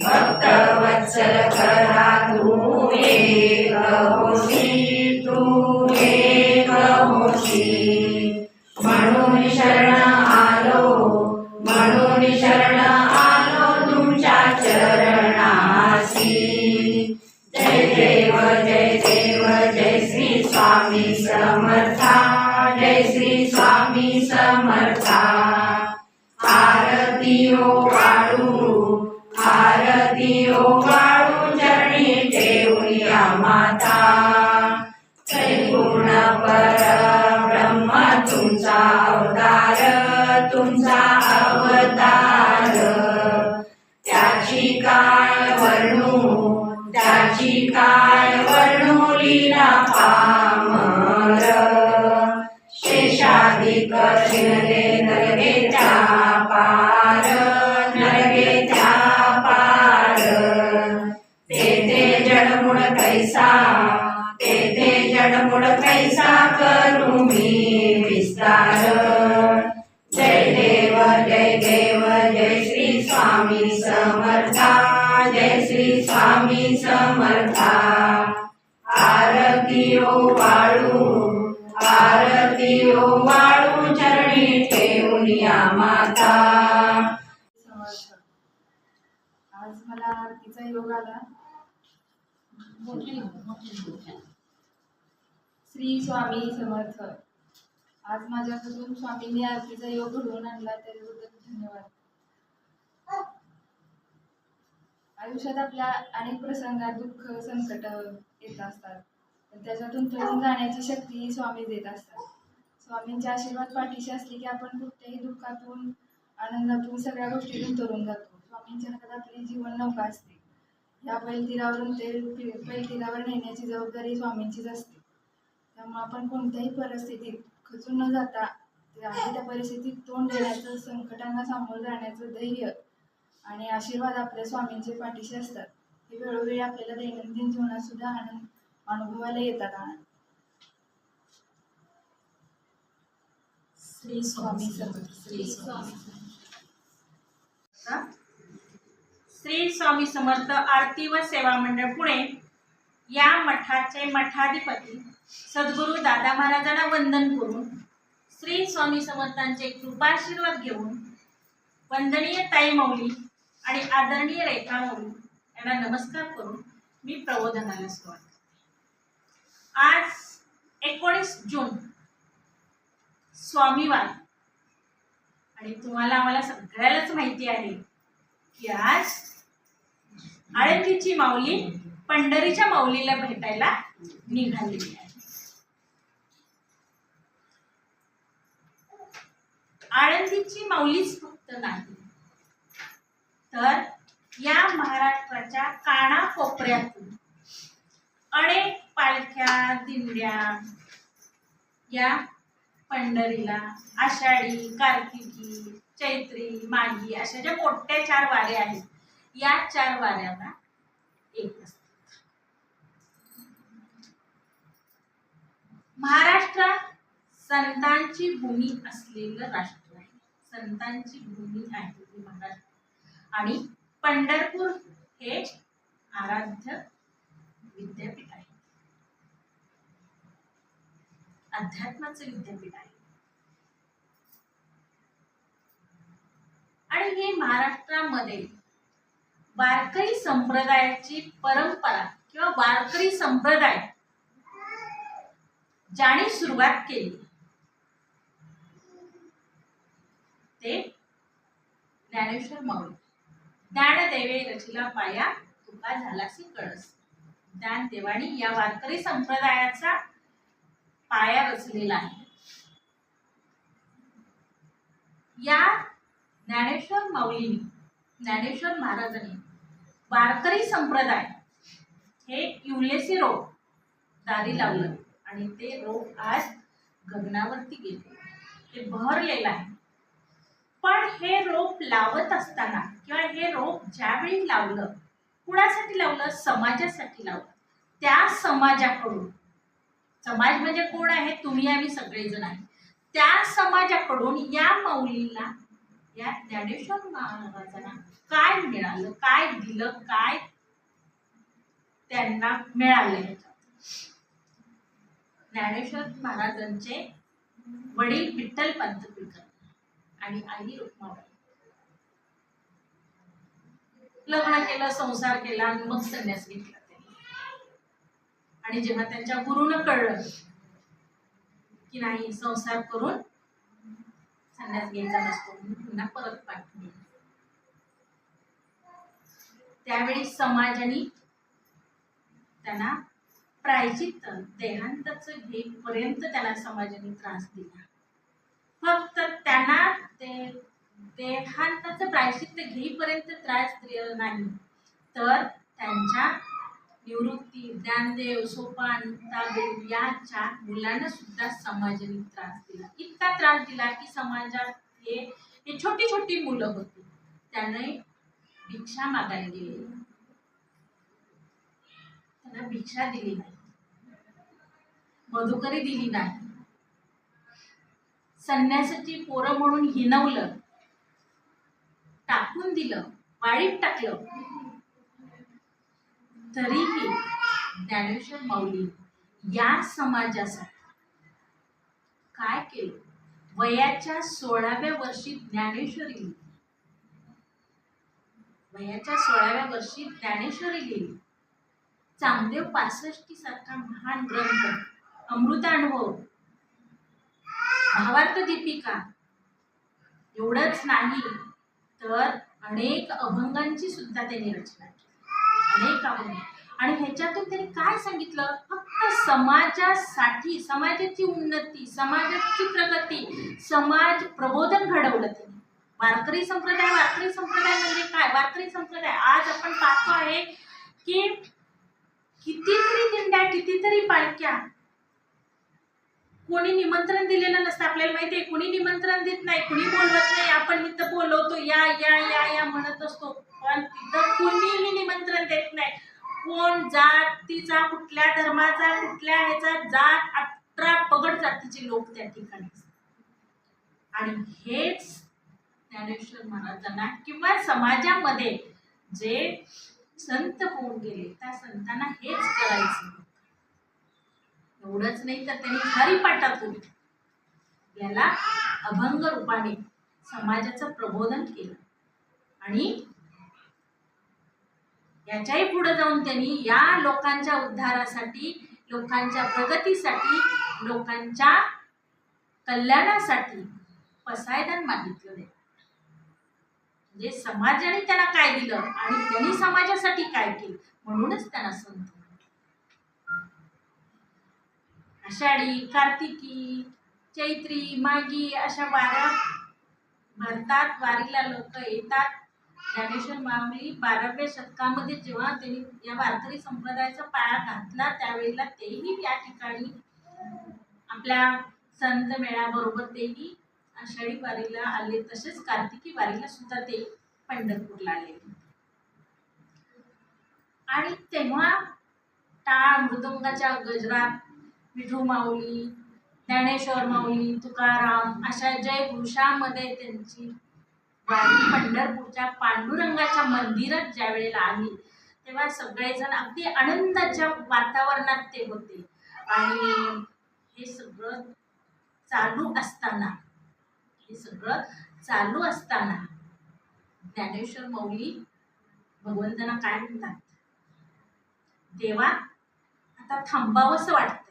भक्त वत्सल करा जय श्री स्वामी समर्था. आरती ओ वाळू आरती ओ वाळू चरणी ठेवून या माता. आज मला आरतीचा योग आला. श्री स्वामी समर्थ. आज माझ्याकडून स्वामींनी आरतीचा योग घडवून आणला त्याच्याबद्दल धन्यवाद. आयुष्यात आपल्या अनेक प्रसंगात दुःख संकट येत असतात. पण त्याच्यातून तरुण जाण्याची शक्ती ही स्वामी देत असतात. स्वामींचे आशीर्वाद पाठीशी असले की आपण कुठल्याही दुःखातून आनंदातून सगळ्या गोष्टीतून तरुण जातो. स्वामींच्या हातात आपली जीवन नौका असते. या बैलतीरावरून ते बैलतीरावर नेण्याची जबाबदारी स्वामींचीच असते. त्यामुळे आपण कोणत्याही परिस्थितीत खचून न जाता त्या परिस्थितीत तोंड देण्याचं संकटांना सामोरं जाण्याचं धैर्य आणि आशीर्वाद आपल्या स्वामींचे पाठीशी असतात. हे वेळोवेळी आपल्याला दैनंदिन जीवनात सुद्धा आनंद अनुभवायला येतात. आनंद श्री स्वामी समर्थ श्री स्वामी श्री स्वामी समर्थ आरती व सेवा मंडळ पुणे या मठाचे मठाधिपती सद्गुरू दादा महाराजांना वंदन करून श्री स्वामी समर्थांचे कृपाशीर्वाद घेऊन वंदनीय ताई मौली आणि आदरणीय रेखा म्हणून यांना नमस्कार करून मी प्रबोधनाला सुरुवात करते. आज एकोणीस जून स्वामीवार आणि तुम्हाला आम्हाला सगळ्यालाच माहिती आहे की आज आळंदीची माऊली पंढरीच्या माऊलीला भेटायला निघालेली आहे आळंदीची माऊलीच फक्त नाही तर या महाराष्ट्राच्या कानाकोपऱ्यातून अनेक पालख्या दिंड्या या पंढरीला आषाढी कार्तिकी चैत्री माघी अशा ज्या मोठ्या चार वाऱ्या आहेत या चार वाऱ्यांना एक असतात. महाराष्ट्र संतांची भूमी असलेलं राष्ट्र आहे. संतांची भूमी आहे महाराष्ट्र. आणि पंढरपूर हे आराध्य विद्यापीठ आहे. अध्यात्माचे विद्यापीठ आहे. आणि हे महाराष्ट्रामध्ये वारकरी संप्रदायाची परंपरा किंवा वारकरी संप्रदाय ज्याने सुरुवात केली ते ज्ञानेश्वर माऊली ज्ञानदेवे रचिला पाया तुका झाला कळस. ज्ञानदेवानी या वारकरी संप्रदायाचा पाया रचलेला आहे. या ज्ञानेश्वर माऊलींनी ज्ञानेश्वर महाराजांनी वारकरी संप्रदाय हे युलेसी रोग दारी लावलं आणि ते रोग आज गगनावरती गेले. ते बहरलेलं आहे. पण हे रोप लावत असताना किंवा हे रोप ज्यावेळी लावलं कुणासाठी लावलं? समाजासाठी लावलं. त्या समाजाकडून. समाज म्हणजे कोण आहे? तुम्ही आम्ही सगळेजण आहे. त्या समाजाकडून या माऊलीला या ज्ञानेश्वर महाराजांना काय मिळालं? काय दिलं? काय त्यांना मिळालं ज्ञानेश्वर महाराजांचे वडील विठ्ठल पंत आणि आई रुक्माबाई. लग्न केलं संसार केला आणि मग संन्यास घेतला त्यांनी. आणि जेव्हा त्यांच्या गुरुनं कळलं की नाही संसार करून संन्यास घ्यायचा नसतो म्हणून पुन्हा परत पाठवून त्यावेळी समाजाने त्यांना प्रायचित देहांताच घेईपर्यंत त्यांना समाजाने त्रास दिला. फक्त त्यांना ते देहांताचं प्रायचित्त घेईपर्यंत त्रास नाही. तर त्यांच्या निवृत्ती ज्ञानदेव सोपान ताबेल यांच्या मुलांना सुद्धा समाजाने त्रास दिला. इतका त्रास दिला की समाजात हे हे छोटी छोटी मुलं होती. त्याने भिक्षा मागायला गेली. त्यांना भिक्षा दिली नाही. मधुकरी दिली नाही. संन्यासाची पोरं म्हणून हिनवलं टाकून दिलं वाळीत टाकलं. तरीही ज्ञानेश्वर माऊली या समाजासाठी काय केलं? वयाच्या सोळाव्या वर्षी ज्ञानेश्वरी लिहिली वयाच्या सोळाव्या वर्षी ज्ञानेश्वरी लिहिली चांगदेव पासष्टी सारखा महान ग्रंथ अमृतानुभव भावार्थ दीपिका. एवढंच नाही तर अनेक अभंगांची सुद्धा त्यांनी रचना केली. अनेक अभंग. आणि ह्याच्यातून त्यांनी काय सांगितलं? फक्त समाजासाठी समाजाची उन्नती समाजाची प्रगती समाज प्रबोधन घडवलं त्यांनी. वारकरी संप्रदाय वारकरी संप्रदाय म्हणजे काय? वारकरी संप्रदाय. आज आपण पाहतो आहे की कितीतरी दिंड्या कितीतरी पालख्या कोणी निमंत्रण दिलेलं नसतं आपल्याला माहिती आहे. कोणी निमंत्रण देत नाही कोणी बोलवत नाही. आपण इथं बोलवतो या या या या म्हणत असतो. पण तिथं कोणीही निमंत्रण देत नाही. कोण जातीचा कुठल्या धर्माचा कुठल्या ह्याचा जात अठरा पगड जातीचे लोक त्या ठिकाणी आणि हेच ज्ञानेश्वर महाराजांना किंवा समाजामध्ये जे संत होऊन गेले त्या संतांना हेच करायचं. एवढंच नाही तर त्यांनी हरिपाठातून याला अभंग रूपाने समाजाचं प्रबोधन केलं. आणि याच्याही पुढे जाऊन त्यांनी या लोकांच्या उद्धारासाठी लोकांच्या प्रगतीसाठी लोकांच्या कल्याणासाठी पसायदान मागितलं नाही म्हणजे समाजाने त्यांना काय दिलं आणि त्यांनी समाजासाठी काय केलं म्हणूनच त्यांना संत म्हटलं. आषाढी कार्तिकी चैत्री मागी अशा वाऱ्या भरतात. वारीला लोक येतात. ज्ञानेश्वर मामी बाराव्या शतकामध्ये जेव्हा त्यांनी या वारकरी संप्रदायाचा पाया घातला त्यावेळेला तेही या ठिकाणी आपल्या संत मेळाबरोबर तेही आषाढी वारीला आले. तसेच कार्तिकी वारीला सुद्धा ते पंढरपूरला आले. आणि तेव्हा टाळ मृदंगाच्या गजरात विठू माऊली ज्ञानेश्वर माऊली तुकाराम अशा जयघोषामध्ये त्यांची वारी पंढरपूरच्या पांडुरंगाच्या मंदिरात ज्या वेळेला आली तेव्हा सगळेजण अगदी आनंदाच्या वातावरणात ते होते. आणि हे सगळं चालू असताना हे सगळं चालू असताना ज्ञानेश्वर माऊली भगवंतांना काय म्हणतात? देवा आता थांबावंसं वाटतं.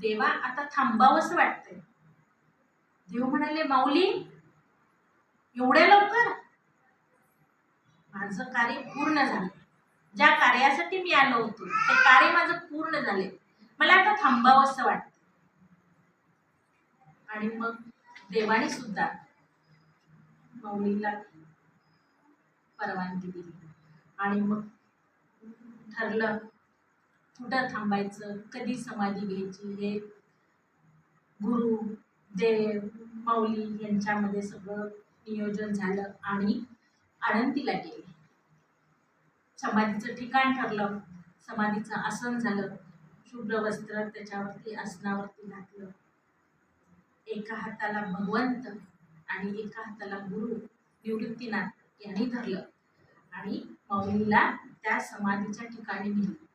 देवा आता थांबावंसं वाटतंय. देव म्हणाले माऊली एवढ्या लवकर? माझं कार्य पूर्ण झालं. ज्या कार्यासाठी मी आलो होतो ते कार्य माझं पूर्ण झाले. मला आता थांबावंसं वाटतं आणि मग देवाने सुद्धा माऊलीला परवानगी दिली. आणि मग ठरलं कुठं थांबायचं? कधी समाधी घ्यायची? हे गुरु देव माऊली यांच्यामध्ये सगळं नियोजन झालं आणि आळंदीला गेले. समाधीचं ठिकाण ठरलं. समाधीचं आसन झालं. शुभ्र वस्त्र त्याच्यावरती आसनावरती घातलं. एका हाताला भगवंत आणि एका हाताला गुरु निवृत्तीनाथ यांनी धरलं आणि माऊलीला त्या समाधीच्या ठिकाणी नेलं.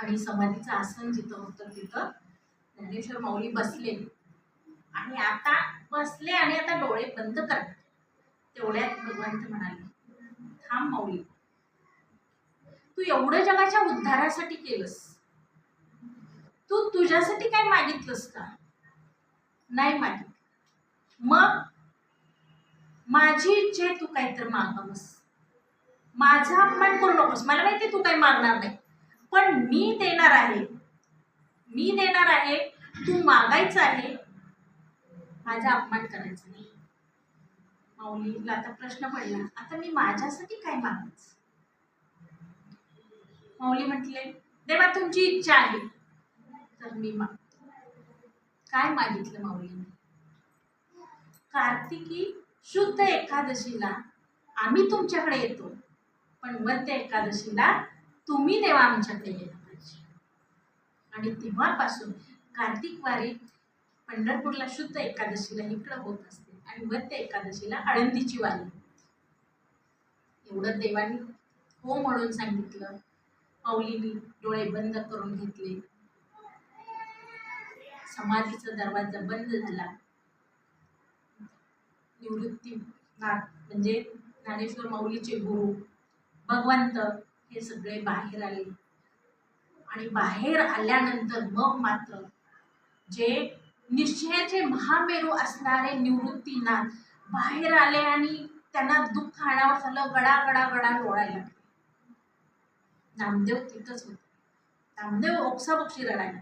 आणि समाधीचं आसन जिथं होतं तिथं ज्ञानेश्वर माऊली बसले. आणि आता बसले आणि आता डोळे बंद करतात. तेवढ्यात भगवंत म्हणाले थांब माऊली. तू एवढं जगाच्या उद्धारासाठी केलंस. तू तुझ्यासाठी काय मागितलंस का? नाही मागितलं. मग? माझी इच्छा आहे तू काहीतरी मागावस. माझा अपमान करू नकोस. मला माहिती तू काही मागणार नाही. पण मी देणार आहे. मी देणार आहे तू मागायचं आहे. माझा अपमान करायचा नाही. माऊलीला आता प्रश्न पडला. आता मी माझ्यासाठी काय मागायचं? माऊली म्हटले देवा तुमची इच्छा आहे. तर मी मागतो. काय मागितलं माऊलीने? कार्तिकी शुद्ध एकादशीला आम्ही तुमच्याकडे येतो पण वद्य एकादशीला तुम्ही देवा आमच्याकडे यायला पाहिजे. आणि तेव्हापासून कार्तिक वारी पंढरपूरला शुद्ध एकादशीला इकडं होत असते आणि वद्य एकादशीला आळंदीची वारी. एवढं देवानी हो म्हणून सांगितलं. माऊलीनी डोळे बंद करून घेतले. समाधीचा दरवाजा बंद झाला. निवृत्ती म्हणजे ज्ञानेश्वर माऊलीचे गुरु भगवंत हे सगळे बाहेर आले. आणि बाहेर आल्यानंतर मग मात्र जे निश्चयाचे महामेरू असणारे निवृत्तीनाथ बाहेर आले आणि त्यांना दुःख आणावं झालं गडा गडा गडा लोळायला लागले. नामदेव तिथंच होते. नामदेव ओक्साबोक्षी रडायला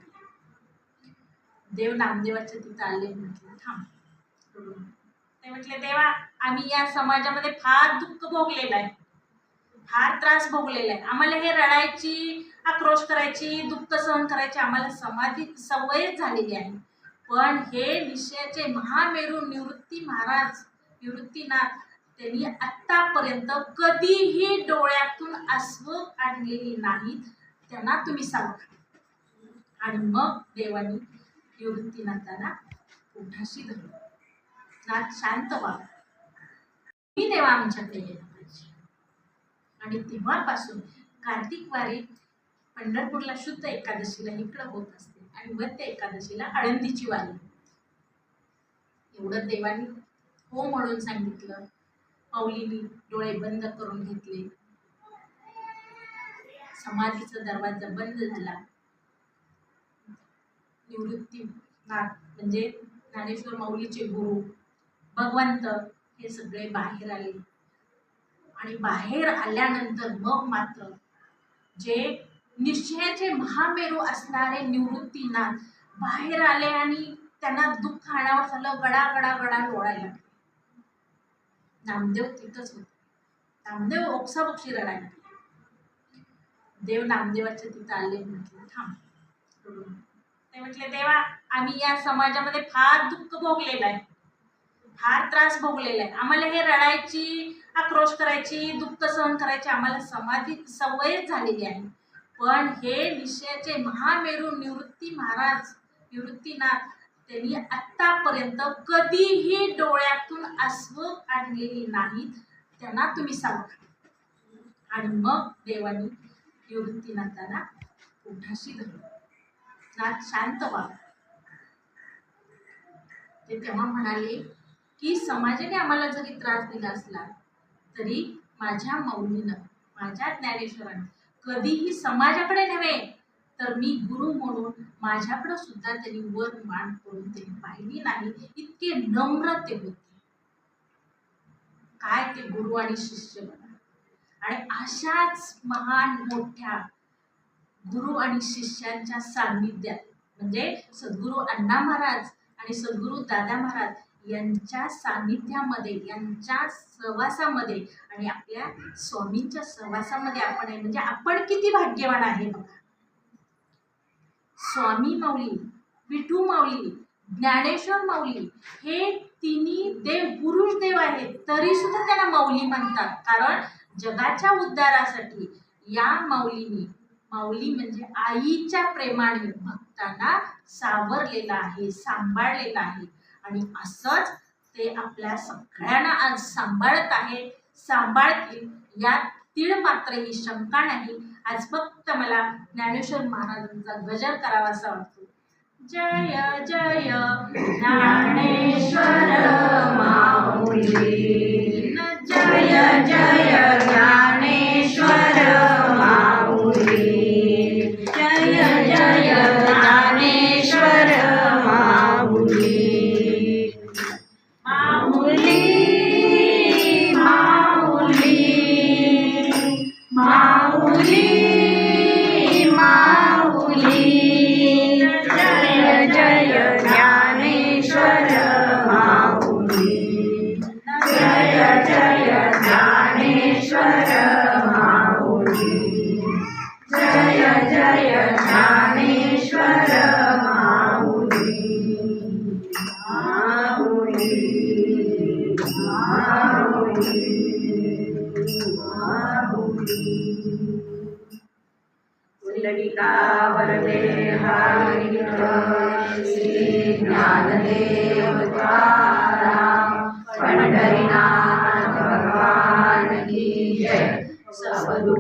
देव नामदेवाच्या तिथं आले म्हटलं थांब ते म्हटले देवा आम्ही या समाजामध्ये फार दुःख भोगलेलं आहे. फार त्रास भोगलेला आहे. आम्हाला हे रडायची आक्रोश करायची दुःख सहन करायची आम्हाला समाधी सवयच झालेली आहे. पण हे विषयाचे महामेरू निवृत्ती महाराज निवृत्तीनाथ त्यांनी आत्तापर्यंत कधीही डोळ्यातून अस्व काढलेली नाहीत. त्यांना तुम्ही सांगा. आणि मग देवानी निवृत्तीनाथांना उठाशी धरलं. नाथ शांत व्हा. मी देवा आमच्याकडे आणि तेव्हापासून कार्तिक वारी पंढरपूरला शुद्ध एकादशीला इकडं होत असते आणि वद्य एकादशीला आळंदीची वारी. एवढं देवानी हो म्हणून सांगितलं. माऊलीनी डोळे बंद करून घेतले. समाधीचा दरवाजा बंद झाला. निवृत्ती म्हणजे ज्ञानेश्वर माऊलीचे गुरु भगवंत हे सगळे बाहेर आले. आणि बाहेर आल्यानंतर मग मात्र जे निश्चयाचे महामेरू असणारे निवृत्तीनाथ बाहेर आले आणि त्यांना दुःख आणावं झालं गडा गडा गडा लोळायला नामदेव तिथंच होते. नामदेव ओक्साबोक्षी रडायला देव नामदेवाच्या तिथं आले म्हटलं थांब ते म्हटले देवा आम्ही या समाजामध्ये फार दुःख भोगलेलं आहे. फार त्रास भोगलेला आहे. आम्हाला हे रडायची आक्रोश करायची दुःख सहन करायची आम्हाला समाधी सवयच झालेली आहे. पण हे निश्चयाचे महामेरू निवृत्ती महाराज निवृत्तीनाथ त्यांनी आत्तापर्यंत कधीही डोळ्यातून अश्व काढलेली नाहीत. त्यांना तुम्ही सांगा. आणि मग देवानी निवृत्तीनाथांना उठाशी धरलं. नाथ शांत व्हा. ते तेव्हा म्हणाले की समाजाने आम्हाला जरी त्रास दिला असला तरी माझ्या मौलीनं माझ्या ज्ञानेश्वरानं कधीही समाजाकडे नव्हे तर मी गुरु म्हणून माझ्याकडं सुद्धा त्यांनी वर मान करून त्यांनी पाहिली नाही इतके नम्र ते होते. काय ते गुरु आणि शिष्य बघा. आणि अशाच महान मोठ्या गुरु आणि शिष्यांच्या सान्निध्यात म्हणजे सद्गुरू अण्णा महाराज आणि सद्गुरू दादा महाराज यांच्या सान्निध्यामध्ये यांच्या सहवासामध्ये आणि आपल्या स्वामींच्या सहवासामध्ये आपण आहे. म्हणजे आपण किती भाग्यवान आहे बघा. स्वामी माऊली विठू माऊली ज्ञानेश्वर माऊली हे तिन्ही देव पुरुष देव आहेत. तरी सुद्धा त्यांना माऊली म्हणतात. कारण जगाच्या उद्धारासाठी या माऊलीनी माऊली म्हणजे आईच्या प्रेमाने भक्तांना सावरलेला आहे सांभाळलेला आहे. आणि असंच ते आपल्या सगळ्यांना आज सांभाळत आहे सांभाळतील. यात तीळ मात्र ही शंका नाही. आज फक्त मला ज्ञानेश्वर महाराजांचा गजर करावासा वाटतो. जय जय ज्ञानेश्वर माऊली. जय जय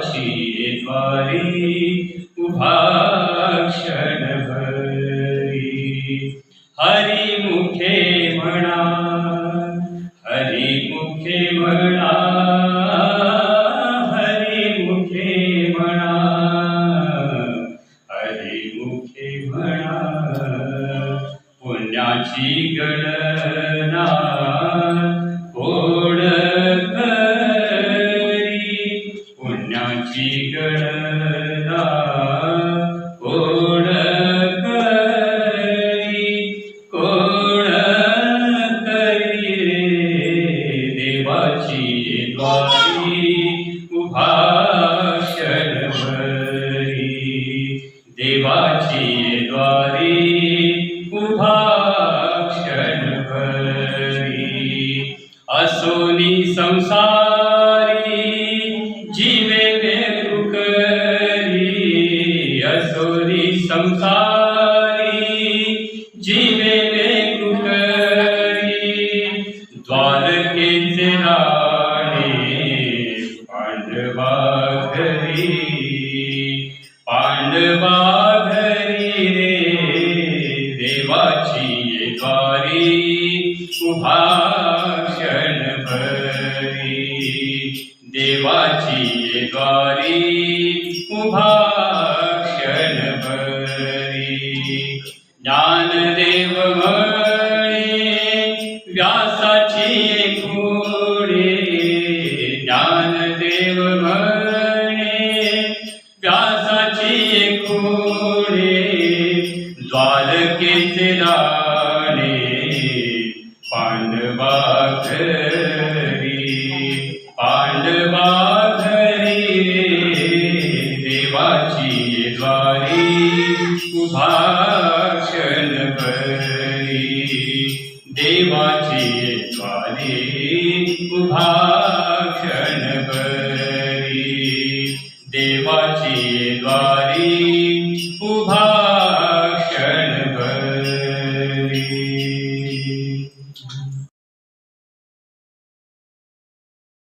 Chivari. ਕਾਲ ਕਿਛ ਰਾਣੇ ਪਨ ਬਖਸ਼